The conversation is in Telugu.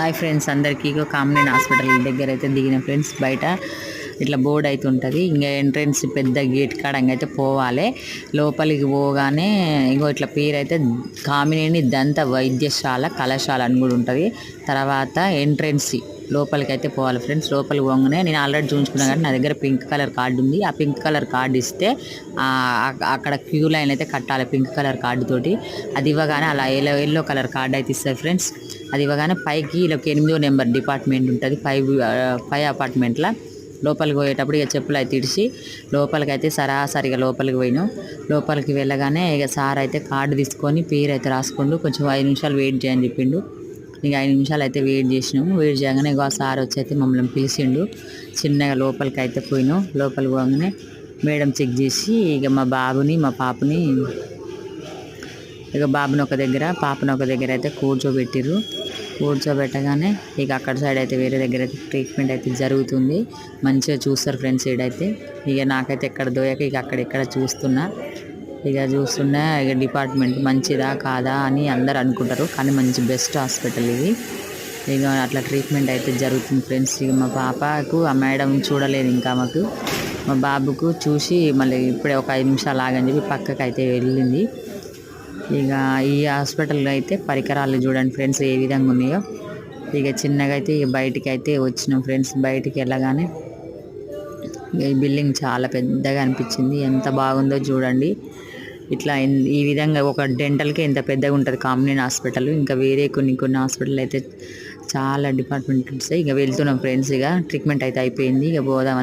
హాయ్ ఫ్రెండ్స్ అందరికీ. ఇగో కామినేని హాస్పిటల్ దగ్గర అయితే దిగిన ఫ్రెండ్స్ బయట. ఇట్లా బోర్డు అయితే ఉంటుంది ఇంకా ఎంట్రన్స్ పెద్ద గేట్ కాడంగా అయితే పోవాలి. లోపలికి పోగానే ఇంకో ఇట్లా పేరు అయితే కామినేని దంత వైద్యశాల కళాశాల అని కూడా ఉంటుంది. తర్వాత ఎంట్రన్స్ లోపలికి అయితే పోవాలి ఫ్రెండ్స్. లోపలికి పోగానే నేను ఆల్రెడీ చూపించుకున్నాను కానీ నా దగ్గర పింక్ కలర్ కార్డు ఉంది. ఆ పింక్ కలర్ కార్డు ఇస్తే అక్కడ క్యూ లైన్ అయితే కట్టాలి పింక్ కలర్ కార్డు తోటి. అది ఇవ్వగానే అలా ఎల్లో ఎల్లో కలర్ కార్డు అయితే ఇస్తారు ఫ్రెండ్స్. అది ఇవ్వగానే పైకి వీళ్ళకి ఎనిమిదో నెంబర్ డిపార్ట్మెంట్ ఉంటుంది. ఫైవ్ ఫైవ్ అపార్ట్మెంట్లో లోపలికి పోయేటప్పుడు ఇక చెప్పులు అయితే ఇడిచి లోపలికి అయితే సరాసరిగా లోపలికి పోయినాం. లోపలికి వెళ్ళగానే ఇక సార్ అయితే కార్డు తీసుకొని పేరు అయితే రాసుకుండు కొంచెం ఐదు నిమిషాలు వెయిట్ చేయని చెప్పిండు. ఇక ఐదు నిమిషాలు అయితే వెయిట్ చేసినాము వెయిట్ చేయగానే ఇక సార్ వచ్చి అయితే మమ్మల్ని పిలిచిండు. చిన్నగా లోపలికి అయితే పోయినాం. లోపలికి పోగానే మేడం చెక్ చేసి ఇక మా బాబుని మా పాపని ఇక బాబుని ఒక దగ్గర పాపని ఒక దగ్గర అయితే కూర్చోబెట్టిర్రు. కూర్చోబెట్టగానే ఇక అక్కడ సైడ్ అయితే వేరే దగ్గర అయితే ట్రీట్మెంట్ అయితే జరుగుతుంది. మంచిగా చూస్తారు ఫ్రెండ్స్ ఈడైతే. ఇక నాకైతే ఎక్కడ దోయక ఇక అక్కడ ఎక్కడ చూస్తున్నా. ఇక చూస్తున్నా ఇక డిపార్ట్మెంట్ మంచిదా కాదా అని అందరు అనుకుంటారు కానీ మంచి బెస్ట్ హాస్పిటల్ ఇది. ఇక అట్లా ట్రీట్మెంట్ అయితే జరుగుతుంది ఫ్రెండ్స్. ఇక మా పాపకు ఆ మేడం చూడలేదు ఇంకా మాకు మా బాబుకు చూసి మళ్ళీ ఇప్పుడే ఒక ఐదు నిమిషాలు ఆగని చెప్పి పక్కకు అయితే వెళ్ళింది. ఇక ఈ హాస్పిటల్లో అయితే పరికరాలు చూడండి ఫ్రెండ్స్ ఏ విధంగా ఉన్నాయో. ఇక చిన్నగా అయితే ఇక బయటికి అయితే వచ్చినాం ఫ్రెండ్స్. బయటికి వెళ్ళగానే ఈ బిల్డింగ్ చాలా పెద్దగా అనిపించింది. ఎంత బాగుందో చూడండి. ఇట్లా ఇన్- ఈ విధంగా ఒక డెంటల్కే ఎంత పెద్దగా ఉంటుంది కామినేని హాస్పిటల్. ఇంకా వేరే కొన్ని కొన్ని హాస్పిటల్ అయితే చాలా డిపార్ట్మెంట్స్ ఇక వెళ్తున్నాం ఫ్రెండ్స్ ఇక. ట్రీట్మెంట్ అయితే అయిపోయింది. ఇక పోదామని